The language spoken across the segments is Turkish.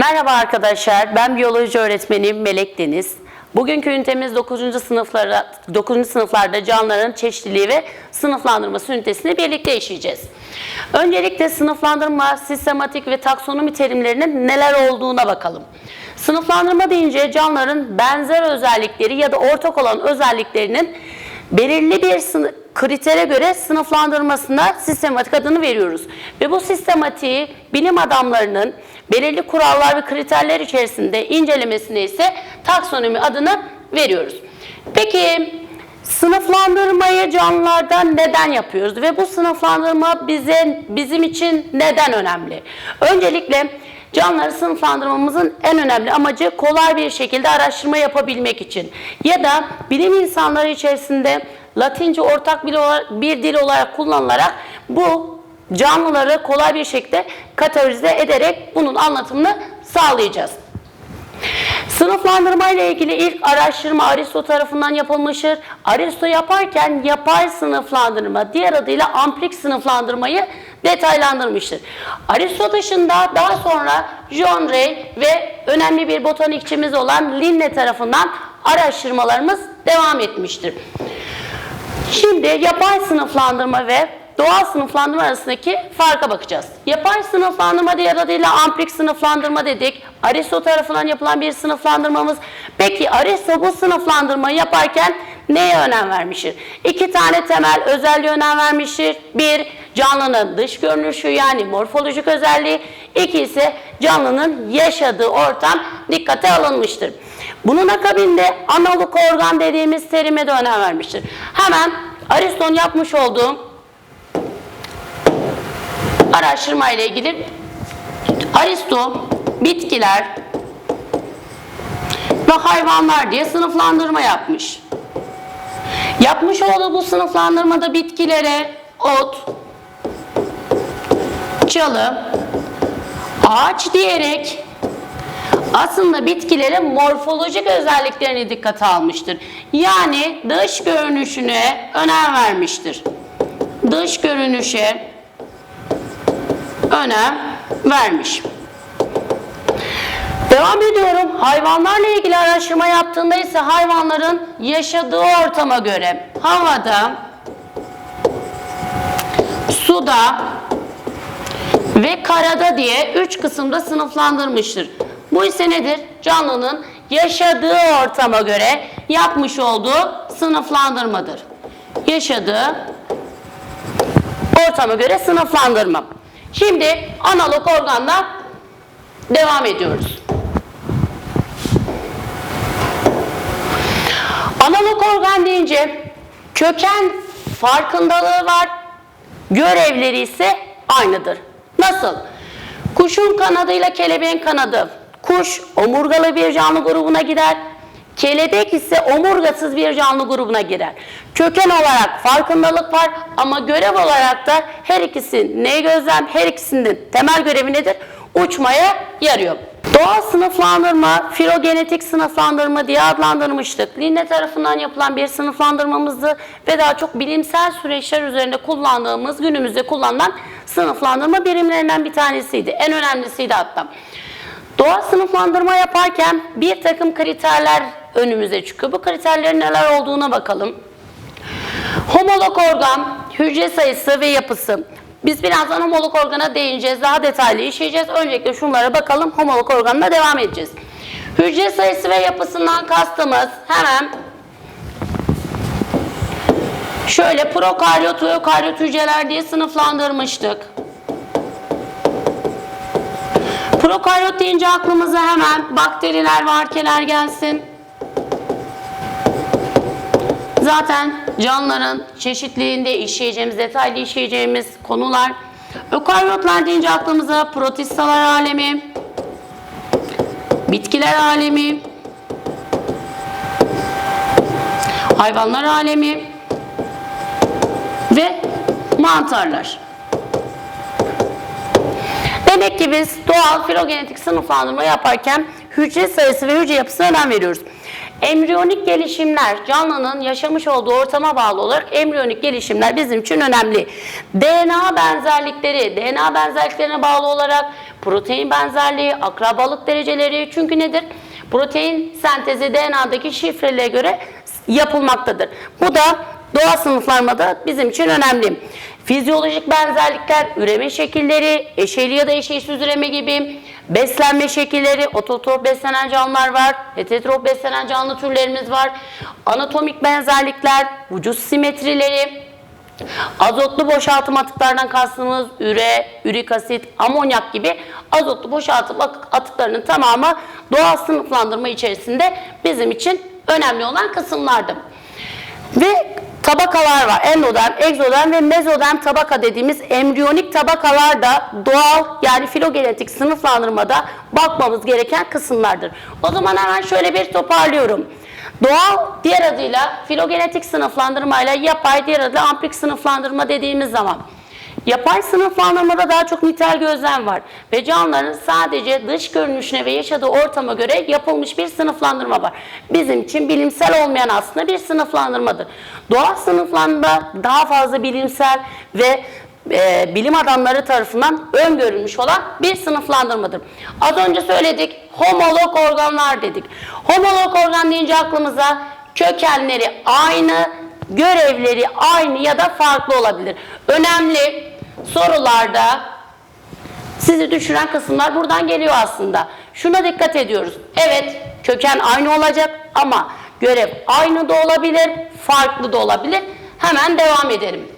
Merhaba arkadaşlar, ben biyoloji öğretmeniyim Melek Deniz. Bugünkü ünitemiz 9. sınıflara 9. sınıflarda canlıların çeşitliliği ve sınıflandırması ünitesini birlikte işleyeceğiz. Öncelikle sınıflandırma, sistematik ve taksonomi terimlerinin neler olduğuna bakalım. Sınıflandırma deyince canlıların benzer özellikleri ya da ortak olan özelliklerinin belirli bir kritere göre sınıflandırmasına sistematik adını veriyoruz. Ve bu sistematiği bilim adamlarının belirli kurallar ve kriterler içerisinde incelemesine ise taksonomi adını veriyoruz. Peki sınıflandırmayı canlılarda neden yapıyoruz ve bu sınıflandırma bize bizim için neden önemli? Öncelikle Canlıları sınıflandırmamızın en önemli amacı kolay bir şekilde araştırma yapabilmek için ya da bilim insanları içerisinde Latince ortak bir, dil olarak kullanılarak bu canlıları kolay bir şekilde kategorize ederek bunun anlatımını sağlayacağız. Sınıflandırma ile ilgili ilk araştırma Aristo tarafından yapılmıştır. Aristo yaparken yapay sınıflandırma, diğer adıyla amplik sınıflandırmayı detaylandırmıştır. Aristo dışında daha sonra John Ray ve önemli bir botanikçimiz olan Linne tarafından araştırmalarımız devam etmiştir. Şimdi yapay sınıflandırma ve doğal sınıflandırma arasındaki farka bakacağız. Yapay sınıflandırma diğer adıyla amplik sınıflandırma dedik. Aristo tarafından yapılan bir sınıflandırmamız. Peki Aristo bu sınıflandırmayı yaparken neye önem vermiştir? İki tane temel özelliğe önem vermiştir. Bir, canlının dış görünüşü yani morfolojik özelliği. İki ise canlının yaşadığı ortam dikkate alınmıştır. Bunun akabinde analog organ dediğimiz terime de önem vermiştir. Hemen Aristo'nun yapmış olduğu araştırma ile ilgili Aristo bitkiler ve hayvanlar diye sınıflandırma yapmış. Yapmış olduğu bu sınıflandırmada bitkilere ot, çalı, ağaç diyerek aslında bitkilerin morfolojik özelliklerini dikkate almıştır. Yani dış görünüşüne önem vermiştir. Dış görünüşe önem vermiş. Devam ediyorum. Hayvanlarla ilgili araştırma yaptığında ise hayvanların yaşadığı ortama göre havada, suda ve karada diye üç kısımda sınıflandırmıştır. Bu ise nedir? Canlının yaşadığı ortama göre yapmış olduğu sınıflandırmadır. Yaşadığı ortama göre sınıflandırma. Şimdi analog organla devam ediyoruz. Analog organ deyince köken farkındalığı var, görevleri ise aynıdır. Nasıl? Kuşun kanadıyla kelebeğin kanadı. Kuş omurgalı bir canlı grubuna girer. Kelebek ise omurgasız bir canlı grubuna girer. Köken olarak farkındalık var ama görev olarak da her ikisi ne gözlem, her ikisinin temel görevi nedir? Uçmaya yarıyor. Doğal sınıflandırma, filogenetik sınıflandırma diye adlandırmıştık. Linne tarafından yapılan bir sınıflandırmamızdı ve daha çok bilimsel süreçler üzerinde kullandığımız, günümüzde kullanılan sınıflandırma birimlerinden bir tanesiydi. En önemlisiydi hatta. Doğal sınıflandırma yaparken bir takım kriterler önümüze çıkıyor. Bu kriterlerin neler olduğuna bakalım. Homolog organ, hücre sayısı ve yapısı. Biz birazdan homolog organa değineceğiz, daha detaylı işleyeceğiz. Öncelikle şunlara bakalım, homolog organla devam edeceğiz. Hücre sayısı ve yapısından kastımız hemen şöyle prokaryot ve ökaryot hücreler diye sınıflandırmıştık. Prokaryot deyince aklımıza hemen bakteriler ve arkeler gelsin. Zaten canlıların çeşitliliğinde işleyeceğimiz, detaylı işleyeceğimiz konular. Ökaryotlar deyince aklımıza protistalar alemi, bitkiler alemi, hayvanlar alemi ve mantarlar. Demek ki biz doğal filogenetik sınıflandırma yaparken hücre sayısı ve hücre yapısına önem veriyoruz. Embriyonik gelişimler canlının yaşamış olduğu ortama bağlı olarak embriyonik gelişimler bizim için önemli. DNA benzerlikleri, DNA benzerliklerine bağlı olarak protein benzerliği, akrabalık dereceleri çünkü nedir? Protein sentezi DNA'daki şifreliğe göre yapılmaktadır. Bu da doğa sınıflarmada bizim için önemli. Fizyolojik benzerlikler, üreme şekilleri, eşeyli ya da eşeğsiz üreme gibi, beslenme şekilleri, ototrop beslenen canlılar var, heterotrop beslenen canlı türlerimiz var, anatomik benzerlikler, vücut simetrileri, Azotlu boşaltım atıklardan kastımız üre, ürik asit, amonyak gibi azotlu boşaltım atıklarının tamamı doğal sınıflandırma içerisinde bizim için önemli olan kısımlardı. Ve tabakalar var. Endoderm, egzoderm ve mezoderm tabaka dediğimiz embriyonik tabakalar da doğal yani filogenetik sınıflandırmada bakmamız gereken kısımlardır. O zaman hemen şöyle bir toparlıyorum. Doğal diğer adıyla filogenetik sınıflandırmayla yapay diğer adıyla amplik sınıflandırma dediğimiz zaman Yapay sınıflandırmada daha çok nitel gözlem var ve canlıların sadece dış görünüşüne ve yaşadığı ortama göre yapılmış bir sınıflandırma var. Bizim için bilimsel olmayan aslında bir sınıflandırmadır. Doğal sınıflandırma daha fazla bilimsel ve e, bilim adamları tarafından öngörülmüş olan bir sınıflandırmadır. Az önce söyledik homolog organlar dedik. Homolog organ deyince aklımıza kökenleri aynı, görevleri aynı ya da farklı olabilir. Önemli sorularda sizi düşüren kısımlar buradan geliyor aslında. Şuna dikkat ediyoruz. Evet köken aynı olacak ama görev aynı da olabilir, farklı da olabilir. Hemen devam edelim.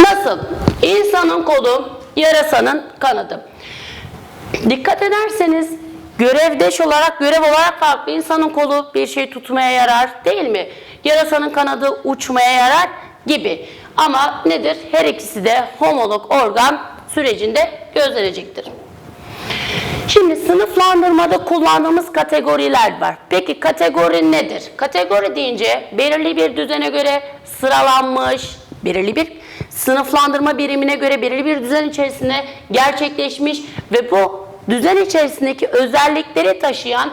Nasıl? İnsanın kolu, yarasanın kanadı. Dikkat ederseniz görevdeş olarak, görev olarak farklı. İnsanın kolu bir şey tutmaya yarar değil mi? Yarasanın kanadı uçmaya yarar gibi. Ama nedir? Her ikisi de homolog organ sürecinde gözlenecektir. Şimdi sınıflandırmada kullandığımız kategoriler var. Peki kategori nedir? Kategori deyince belirli bir düzene göre sıralanmış, belirli bir sınıflandırma birimine göre belirli bir düzen içerisinde gerçekleşmiş ve bu düzen içerisindeki özellikleri taşıyan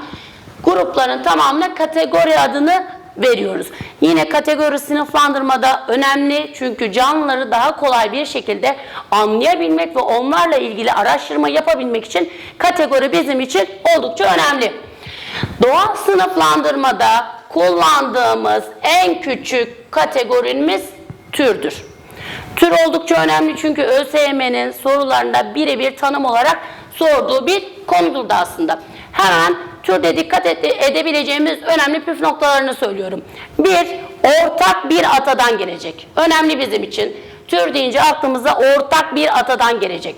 grupların tamamına kategori adını veriyoruz. Yine kategori sınıflandırmada önemli çünkü canlıları daha kolay bir şekilde anlayabilmek ve onlarla ilgili araştırma yapabilmek için kategori bizim için oldukça önemli. Doğal sınıflandırmada kullandığımız en küçük kategorimiz türdür. Tür oldukça önemli çünkü ÖSYM'nin sorularında birebir tanım olarak sorduğu bir konudur da aslında. Hemen türde dikkat edebileceğimiz önemli püf noktalarını söylüyorum. Bir, ortak bir atadan gelecek. Önemli bizim için. Tür deyince aklımıza ortak bir atadan gelecek.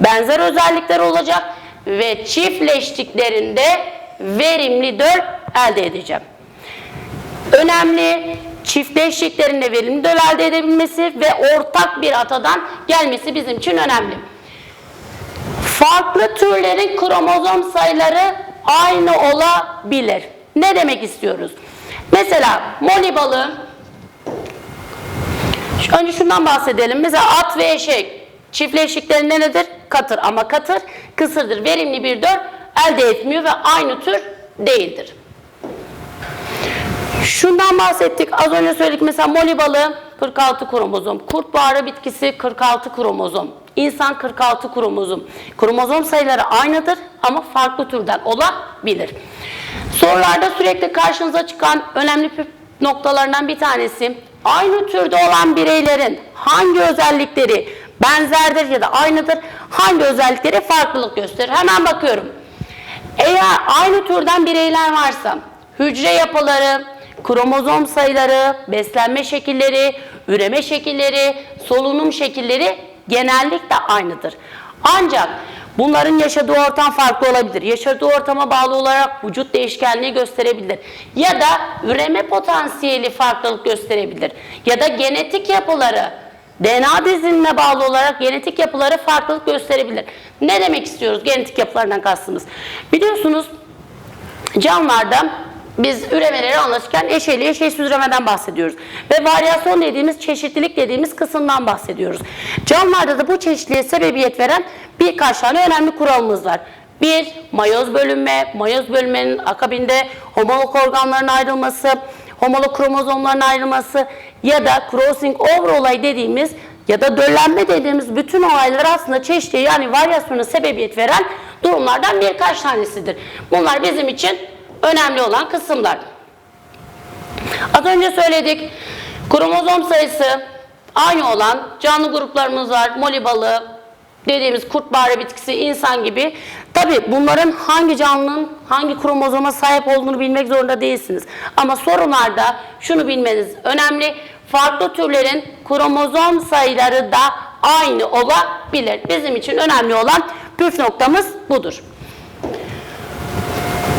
Benzer özellikler olacak ve çiftleştiklerinde verimli döl elde edeceğim. Önemli çiftleştiklerinde verimli döl elde edebilmesi ve ortak bir atadan gelmesi bizim için önemli. Farklı türlerin kromozom sayıları aynı olabilir. Ne demek istiyoruz? Mesela moli balığı Önce şundan bahsedelim. Mesela at ve eşek çiftleştiklerinde nedir? Katır ama katır kısırdır. Verimli bir döl elde etmiyor ve aynı tür değildir. Şundan bahsettik. Az önce söyledik mesela moli balığı 46 kromozom. Kurt buharı bitkisi 46 kromozom. İnsan 46 kromozom. Kromozom sayıları aynıdır ama farklı türden olabilir. Sorularda sürekli karşınıza çıkan önemli noktalarından bir tanesi aynı türde olan bireylerin hangi özellikleri benzerdir ya da aynıdır, hangi özellikleri farklılık gösterir. Hemen bakıyorum. Eğer aynı türden bireyler varsa hücre yapıları, kromozom sayıları, beslenme şekilleri, üreme şekilleri, solunum şekilleri genellikle aynıdır. Ancak bunların yaşadığı ortam farklı olabilir. Yaşadığı ortama bağlı olarak vücut değişkenliği gösterebilir. Ya da üreme potansiyeli farklılık gösterebilir. Ya da genetik yapıları DNA dizilimine bağlı olarak genetik yapıları farklılık gösterebilir. Ne demek istiyoruz genetik yapılarından kastımız? Biliyorsunuz canlılarda biz üremeleri anlatırken eşeli eşeğsiz üremeden bahsediyoruz. Ve varyasyon dediğimiz, çeşitlilik dediğimiz kısımdan bahsediyoruz. Canlılarda da bu çeşitliliğe sebebiyet veren birkaç tane önemli kuralımız var. Bir, mayoz bölünme, mayoz bölünmenin akabinde homolog organların ayrılması, homolog kromozomların ayrılması ya da crossing over olayı dediğimiz ya da döllenme dediğimiz bütün olaylar aslında çeşitli yani varyasyona sebebiyet veren durumlardan birkaç tanesidir. Bunlar bizim için önemli olan kısımlar. Az önce söyledik. Kromozom sayısı aynı olan canlı gruplarımız var. Moli balığı, dediğimiz kurtbare bitkisi, insan gibi. Tabi bunların hangi canlının hangi kromozoma sahip olduğunu bilmek zorunda değilsiniz. Ama sorunlarda şunu bilmeniz önemli. Farklı türlerin kromozom sayıları da aynı olabilir. Bizim için önemli olan püf noktamız budur.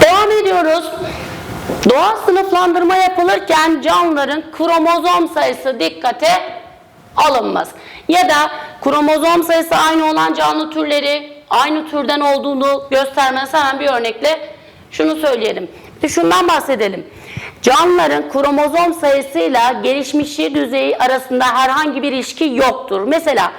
Devam ediyoruz. Doğal sınıflandırma yapılırken canlıların kromozom sayısı dikkate alınmaz. Ya da kromozom sayısı aynı olan canlı türleri aynı türden olduğunu göstermez. Hemen bir örnekle şunu söyleyelim. Bir şundan bahsedelim. Canlıların kromozom sayısıyla gelişmişliği düzeyi arasında herhangi bir ilişki yoktur. Mesela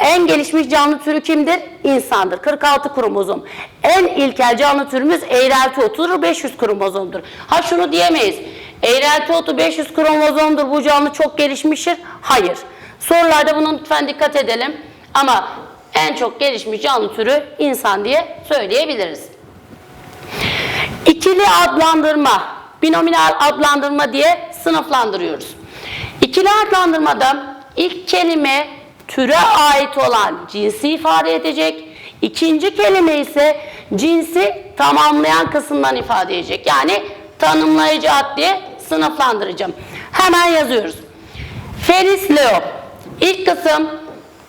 en gelişmiş canlı türü kimdir? İnsandır. 46 kromozom. En ilkel canlı türümüz eğrelti otudur. 500 kromozomdur. Ha şunu diyemeyiz. Eğrelti otu 500 kromozomdur. Bu canlı çok gelişmiştir. Hayır. Sorularda bunu lütfen dikkat edelim. Ama en çok gelişmiş canlı türü insan diye söyleyebiliriz. İkili adlandırma, binominal adlandırma diye sınıflandırıyoruz. İkili adlandırmada ilk kelime türe ait olan cinsi ifade edecek. İkinci kelime ise cinsi tamamlayan kısımdan ifade edecek. Yani tanımlayıcı ad diye sınıflandıracağım. Hemen yazıyoruz. Felis Leo. İlk kısım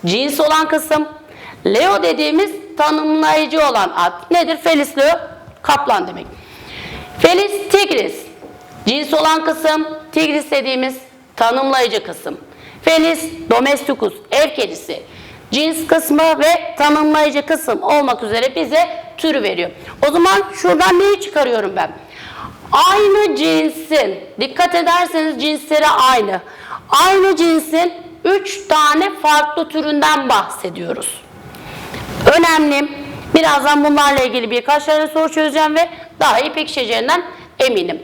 cins olan kısım. Leo dediğimiz tanımlayıcı olan ad. Nedir? Felis Leo kaplan demek. Felis tigris. Cins olan kısım tigris dediğimiz tanımlayıcı kısım. Felis domesticus ev kedisi. Cins kısmı ve tanımlayıcı kısım olmak üzere bize türü veriyor. O zaman şuradan neyi çıkarıyorum ben? Aynı cinsin, dikkat ederseniz cinsleri aynı. Aynı cinsin 3 tane farklı türünden bahsediyoruz. Önemli. Birazdan bunlarla ilgili birkaç tane soru çözeceğim ve daha iyi pekişeceğinden eminim.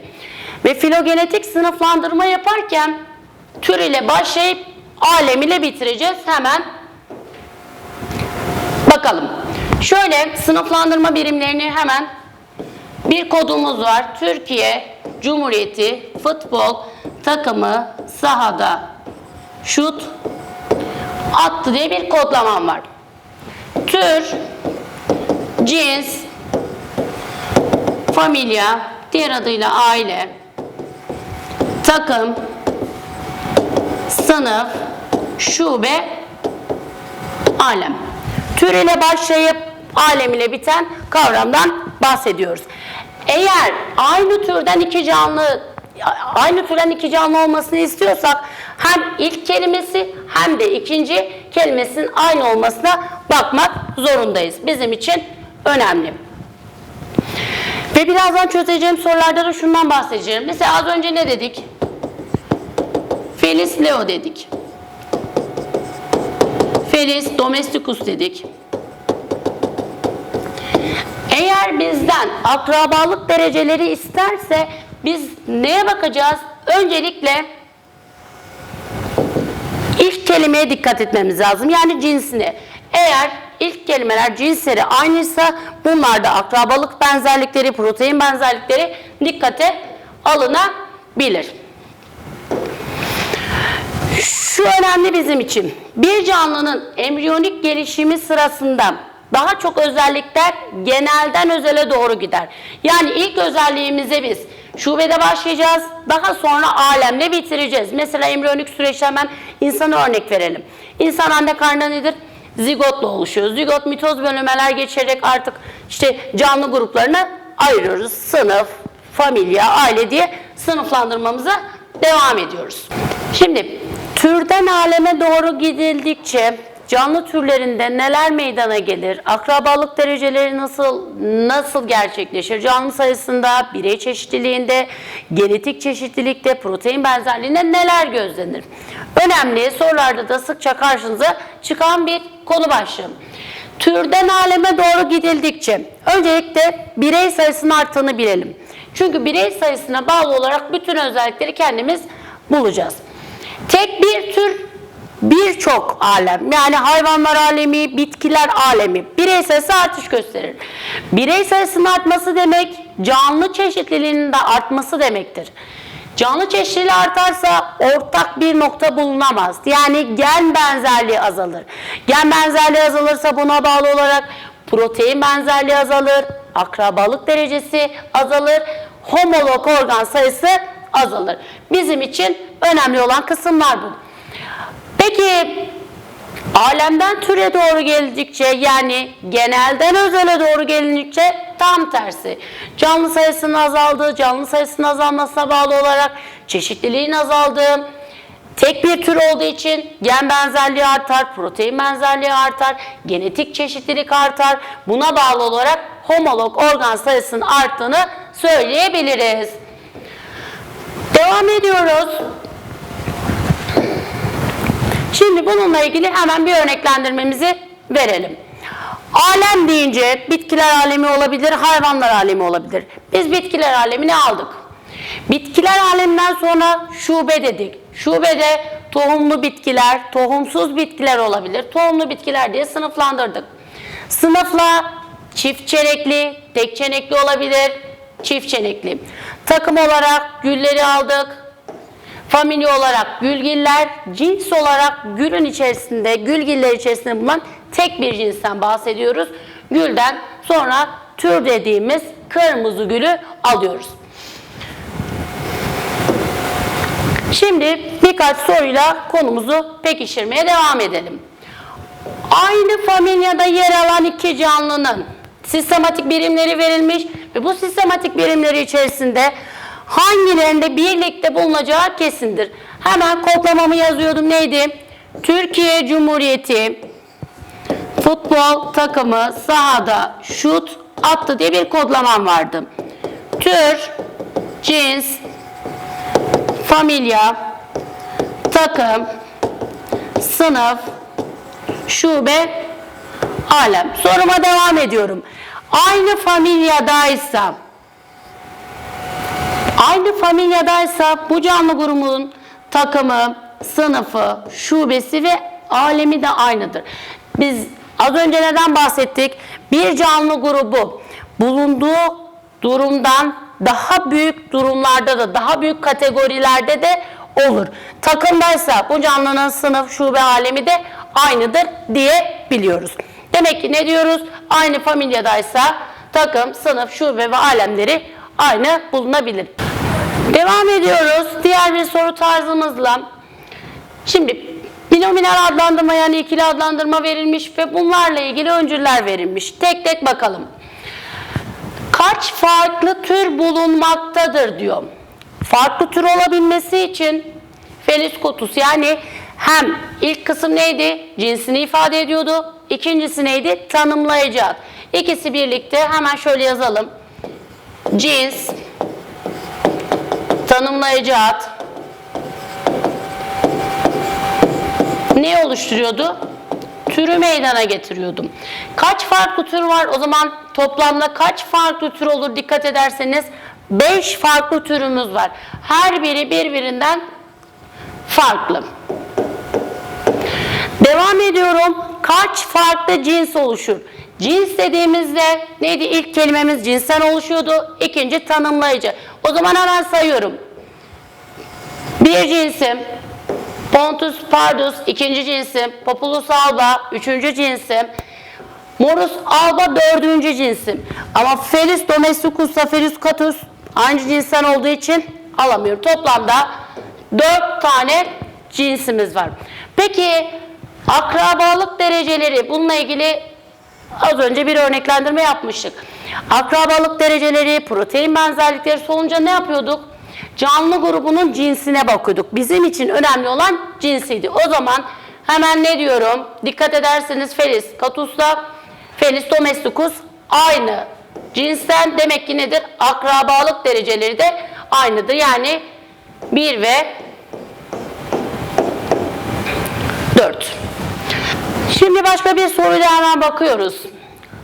Ve filogenetik sınıflandırma yaparken tür ile başlayıp alem ile bitireceğiz. Hemen bakalım. Şöyle sınıflandırma birimlerini hemen bir kodumuz var. Türkiye Cumhuriyeti futbol takımı sahada şut attı diye bir kodlamam var. Tür, cins, familya, diğer adıyla aile, takım, sınıf, şube, alem. Tür ile başlayıp alem ile biten kavramdan bahsediyoruz. Eğer aynı türden iki canlı aynı türden iki canlı olmasını istiyorsak hem ilk kelimesi hem de ikinci kelimesinin aynı olmasına bakmak zorundayız. Bizim için önemli. Ve birazdan çözeceğim sorularda da şundan bahsedeceğim. Mesela az önce ne dedik? Felis Leo dedik. Felis domesticus dedik. Eğer bizden akrabalık dereceleri isterse biz neye bakacağız? Öncelikle ilk kelimeye dikkat etmemiz lazım. Yani cinsine. Eğer ilk kelimeler cinsleri aynıysa bunlarda akrabalık benzerlikleri, protein benzerlikleri dikkate alınabilir. Şu önemli bizim için. Bir canlının embriyonik gelişimi sırasında daha çok özellikler genelden özele doğru gider. Yani ilk özelliğimize biz şubede başlayacağız. Daha sonra alemle bitireceğiz. Mesela embriyonik süreçte hemen insana örnek verelim. İnsan anne karnında nedir? Zigotla oluşuyor. Zigot mitoz bölünmeler geçerek artık işte canlı gruplarına ayırıyoruz. Sınıf, familya, aile diye sınıflandırmamıza devam ediyoruz. Şimdi türden aleme doğru gidildikçe canlı türlerinde neler meydana gelir? Akrabalık dereceleri nasıl nasıl gerçekleşir? Canlı sayısında, birey çeşitliliğinde, genetik çeşitlilikte, protein benzerliğinde neler gözlenir? Önemli sorularda da sıkça karşınıza çıkan bir konu başlığı. Türden aleme doğru gidildikçe öncelikle birey sayısının arttığını bilelim. Çünkü birey sayısına bağlı olarak bütün özellikleri kendimiz bulacağız. Tek bir tür birçok alem yani hayvanlar alemi, bitkiler alemi birey sayısı artış gösterir. Birey sayısının artması demek canlı çeşitliliğinin de artması demektir. Canlı çeşitliliği artarsa ortak bir nokta bulunamaz. Yani gen benzerliği azalır. Gen benzerliği azalırsa buna bağlı olarak protein benzerliği azalır, akrabalık derecesi azalır, homolog organ sayısı azalır. Bizim için önemli olan kısımlar bu. Peki alemden türe doğru geldikçe yani genelden özele doğru gelindikçe tam tersi. Canlı sayısının azaldığı, canlı sayısının azalmasına bağlı olarak çeşitliliğin azaldığı, tek bir tür olduğu için gen benzerliği artar, protein benzerliği artar, genetik çeşitlilik artar. Buna bağlı olarak homolog organ sayısının arttığını söyleyebiliriz. Devam ediyoruz. Şimdi bununla ilgili hemen bir örneklendirmemizi verelim. Alem deyince bitkiler alemi olabilir, hayvanlar alemi olabilir. Biz bitkiler alemini aldık. Bitkiler aleminden sonra şube dedik. Şubede tohumlu bitkiler, tohumsuz bitkiler olabilir. Tohumlu bitkiler diye sınıflandırdık. Sınıfla çift çenekli, tek çenekli olabilir, çift çenekli. Takım olarak gülleri aldık, Familya olarak gülgiller, cins olarak gülün içerisinde, gülgiller içerisinde bulunan tek bir cinsten bahsediyoruz. Gülden sonra tür dediğimiz kırmızı gülü alıyoruz. Şimdi birkaç soruyla konumuzu pekiştirmeye devam edelim. Aynı familyada yer alan iki canlının sistematik birimleri verilmiş ve bu sistematik birimleri içerisinde hangilerinde birlikte bulunacağı kesindir. Hemen kodlamamı yazıyordum. Neydi? Türkiye Cumhuriyeti futbol takımı sahada şut attı diye bir kodlamam vardı. Tür, cins, familya, takım, sınıf, şube, alem. Soruma devam ediyorum. Aynı familyadaysa Aynı familyadaysa bu canlı grubun takımı, sınıfı, şubesi ve alemi de aynıdır. Biz az önce neden bahsettik? Bir canlı grubu bulunduğu durumdan daha büyük durumlarda da daha büyük kategorilerde de olur. Takımdaysa bu canlının sınıf, şube, alemi de aynıdır diye biliyoruz. Demek ki ne diyoruz? Aynı familyadaysa takım, sınıf, şube ve alemleri aynı bulunabilir. Devam ediyoruz diğer bir soru tarzımızla. Şimdi binomial adlandırma yani ikili adlandırma verilmiş ve bunlarla ilgili öncüller verilmiş. Tek tek bakalım. Kaç farklı tür bulunmaktadır diyor. Farklı tür olabilmesi için felis kutus yani hem ilk kısım neydi? Cinsini ifade ediyordu. İkincisi neydi? Tanımlayıcı ad. İkisi birlikte hemen şöyle yazalım. Cins, tanımlayıcı ad ne oluşturuyordu? Türü meydana getiriyordum. Kaç farklı tür var? O zaman toplamda kaç farklı tür olur dikkat ederseniz 5 farklı türümüz var. Her biri birbirinden farklı. Devam ediyorum. Kaç farklı cins oluşur? Cins dediğimizde neydi? İlk kelimemiz cinsten oluşuyordu. İkinci tanımlayıcı. O zaman hemen sayıyorum. Bir cinsim Pontus pardus ikinci cinsim, Populus alba üçüncü cinsim, Morus alba dördüncü cinsim. Ama Felis domesticus'la Felis catus aynı cinsten olduğu için alamıyorum. Toplamda dört tane cinsimiz var. Peki akrabalık dereceleri bununla ilgili az önce bir örneklendirme yapmıştık. Akrabalık dereceleri, protein benzerlikleri solunca ne yapıyorduk? Canlı grubunun cinsine bakıyorduk. Bizim için önemli olan cinsiydi. O zaman hemen ne diyorum? Dikkat ederseniz Felis catus'la Felis domesticus aynı cinsten demek ki nedir? Akrabalık dereceleri de aynıdır. Yani 1 ve 4. Şimdi başka bir soruyla hemen bakıyoruz.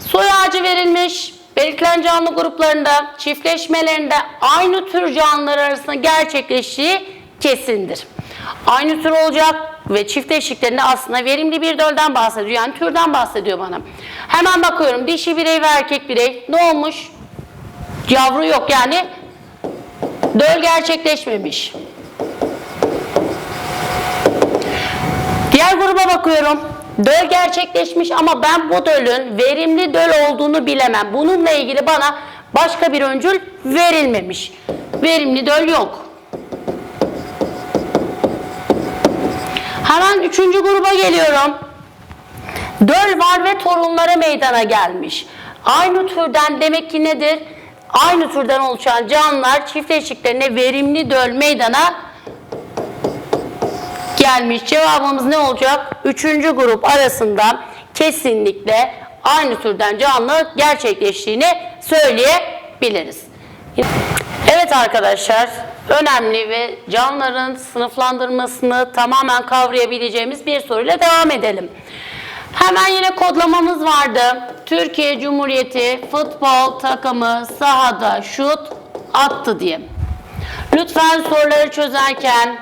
Soy ağacı verilmiş. Belirtilen canlı gruplarında çiftleşmelerinde aynı tür canlılar arasında gerçekleştiği kesindir. Aynı tür olacak ve çiftleştiklerinde aslında verimli bir dölden bahsediyor. Yani türden bahsediyor bana. Hemen bakıyorum dişi birey ve erkek birey ne olmuş? Yavru yok yani döl gerçekleşmemiş. Diğer gruba bakıyorum. Döl gerçekleşmiş ama ben bu dölün verimli döl olduğunu bilemem. Bununla ilgili bana başka bir öncül verilmemiş. Verimli döl yok. Hemen üçüncü gruba geliyorum. Döl var ve torunları meydana gelmiş. Aynı türden demek ki nedir? Aynı türden oluşan canlılar çiftleştiklerine verimli döl meydana gelmiş. Cevabımız ne olacak? Üçüncü grup arasında kesinlikle aynı türden canlı gerçekleştiğini söyleyebiliriz. Evet arkadaşlar, önemli ve canlıların sınıflandırmasını tamamen kavrayabileceğimiz bir soruyla devam edelim. Hemen yine kodlamamız vardı. Türkiye Cumhuriyeti futbol takımı sahada şut attı diye. Lütfen soruları çözerken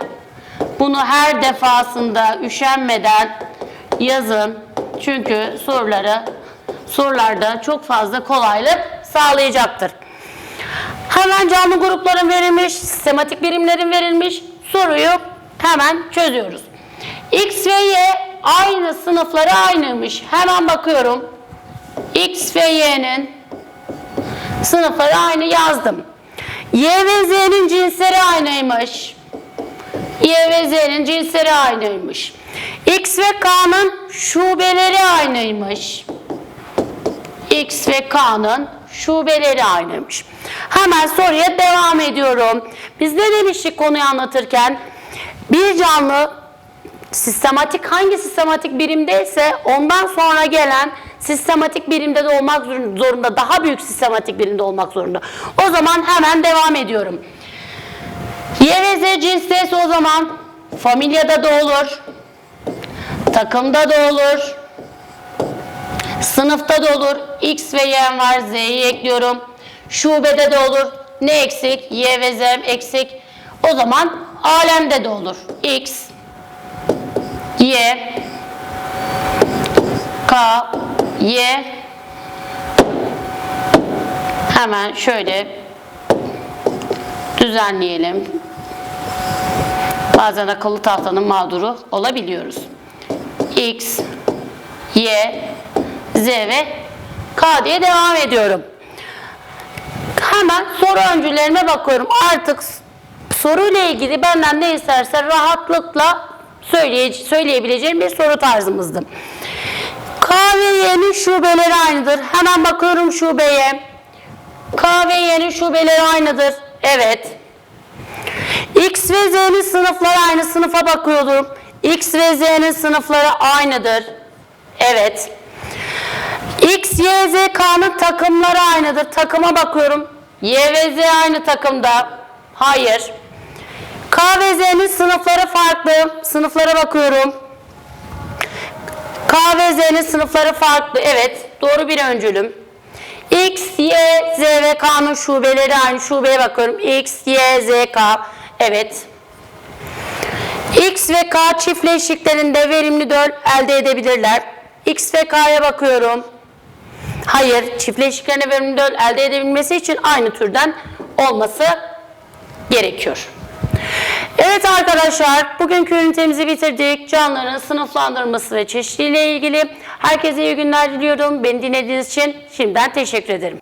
bunu her defasında üşenmeden yazın. Çünkü soruları sorularda çok fazla kolaylık sağlayacaktır. Hemen canlı grupların verilmiş, sistematik birimlerin verilmiş soruyu hemen çözüyoruz. X ve Y aynı sınıfları aynıymış. Hemen bakıyorum. X ve Y'nin sınıfları aynı yazdım. Y ve Z'nin cinsleri aynıymış. Y ve Z'nin cinsleri aynıymış. X ve K'nın şubeleri aynıymış. X ve K'nın şubeleri aynıymış. Hemen soruya devam ediyorum. Biz ne demiştik konuyu anlatırken? Bir canlı sistematik hangi sistematik birimdeyse ondan sonra gelen sistematik birimde de olmak zorunda, daha büyük sistematik birimde olmak zorunda. O zaman hemen devam ediyorum. Y ve Z cinsteyse o zaman familyada da olur, takımda da olur, sınıfta da olur. X ve Y var, Z'yi ekliyorum. Şubede de olur. Ne eksik? Y ve Z eksik. O zaman alemde de olur. X, Y, K, Y. Hemen şöyle düzenleyelim. Bazen akıllı tahtanın mağduru olabiliyoruz. X, Y, Z ve K diye devam ediyorum. Hemen soru öncülerime bakıyorum. Artık soruyla ilgili benden ne isterse rahatlıkla söyleye, söyleyebileceğim bir soru tarzımızdı. K ve Y'nin şubeleri aynıdır. Hemen bakıyorum şubeye. K ve Y'nin şubeleri aynıdır. Evet. X ve Z'nin sınıfları aynı sınıfa bakıyordum. X ve Z'nin sınıfları aynıdır. Evet. X, Y, Z, K'nın takımları aynıdır. Takıma bakıyorum. Y ve Z aynı takımda. Hayır. K ve Z'nin sınıfları farklı. Sınıflara bakıyorum. K ve Z'nin sınıfları farklı. Evet. Doğru bir öncülüm. X, Y, Z ve K'nın şubeleri aynı. Şubeye bakıyorum. X, Y, Z, K. Evet. X ve K çiftleşiklerinde verimli döl elde edebilirler. X ve K'ya bakıyorum. Hayır, çiftleşiklerine verimli döl elde edebilmesi için aynı türden olması gerekiyor. Evet arkadaşlar, bugünkü ünitemizi bitirdik. Canlıların sınıflandırması ve çeşitliliği ile ilgili. Herkese iyi günler diliyorum. Beni dinlediğiniz için şimdiden teşekkür ederim.